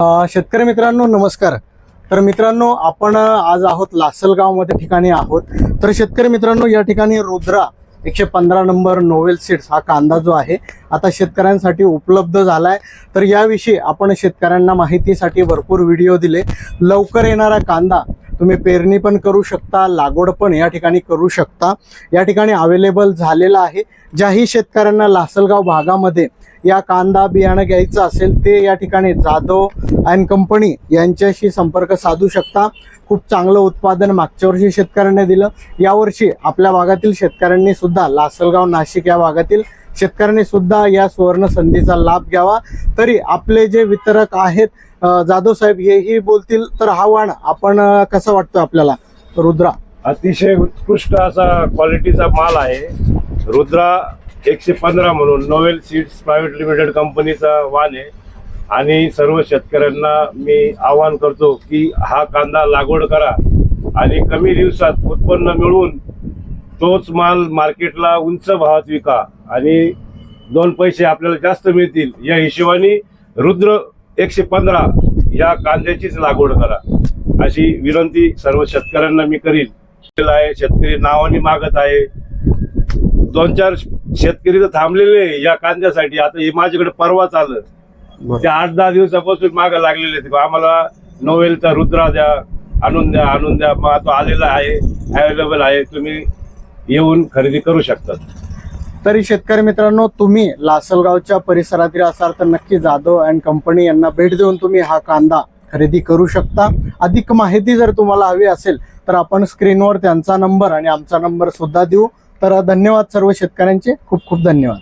शेतकरी मित्रांनो नमस्कार. तर मित्रांनो आपण आज आहोत लासलगावमध्ये ठिकाणी आहोत. तर शेतकरी मित्रांनो या ठिकाणी रुद्रा एकशे पंधरा नंबर नोवेल सीड्स हा कांदा जो आहे आता शेतकऱ्यांसाठी उपलब्ध झालाय. तर याविषयी आपण शेतकऱ्यांना माहितीसाठी भरपूर व्हिडिओ दिले. लवकर येणारा कांदा तुम्ही पेरणी पण करू शकता लागवड पण या ठिकाणी करू शकता. या ठिकाणी अवेलेबल झालेला आहे. ज्याही शेतकऱ्यांना लासलगाव भागामध्ये या कांदा बियाणं घ्यायचं असेल ते या ठिकाणी जाधव अँड कंपनी यांच्याशी संपर्क साधू शकता. खूप चांगलं उत्पादन मागच्या वर्षी शेतकऱ्यांनी दिलं. यावर्षी आपल्या भागातील शेतकऱ्यांनी सुद्धा लासलगाव नाशिक या भागातील शेतकऱ्यांनी सुद्धा या सुवर्ण संधीचा लाभ घ्यावा. तरी आपले जे वितरक आहेत जाधव साहेब हेही बोलतील तर हा वाण आपण कसं कसा वाटतो आपल्याला? रुद्रा. अतिशय उत्कृष्ट असा क्वालिटीचा माल आहे. रुद्रा एकशे पंधरा म्हणून नोवेल सीड्स प्रायव्हेट लिमिटेड कंपनीचा वाण आहे. आणि सर्व शेतकऱ्यांना मी आवाहन करतो की हा कांदा लागवड करा आणि कमी दिवसात उत्पन्न मिळवून तोच माल मार्केटला उंच भावात विका आणि दोन पैसे आपल्याला जास्त मिळतील या हिशोबाने रुद्र एकशे पंधरा या कांद्याचीच लागवड करा. अशी विनंती सर्व शेतकऱ्यांना मी करीन. आहे शेतकरी नावाने मागत आहे. दोन चार शेतकरी तर थांबलेले या कांद्यासाठी. आता हे माझ्याकडे परवाच आलं. ते आठ दहा दिवसापासून माग लागलेले. आम्हाला नोवेलचा रुद्रा द्या आणून द्या आणून द्या. मग तो आलेला आहे अवेलेबल आहे. तुम्ही येऊन खरेदी करू शकतात. तरी शेतकरी मित्रांनो तुम्ही लासलगावच्या परिसरातील असाल तर नक्की जाधव अँड कंपनी यांना भेट देऊन तुम्ही हा कांदा खरेदी करू शकता. अधिक माहिती जर तुम्हाला हवी असेल तर आपण स्क्रीनवर त्यांचा नंबर आणि आमचा नंबर सुद्धा देऊ. तर धन्यवाद सर्व शेतकऱ्यांचे. खूप खूप धन्यवाद.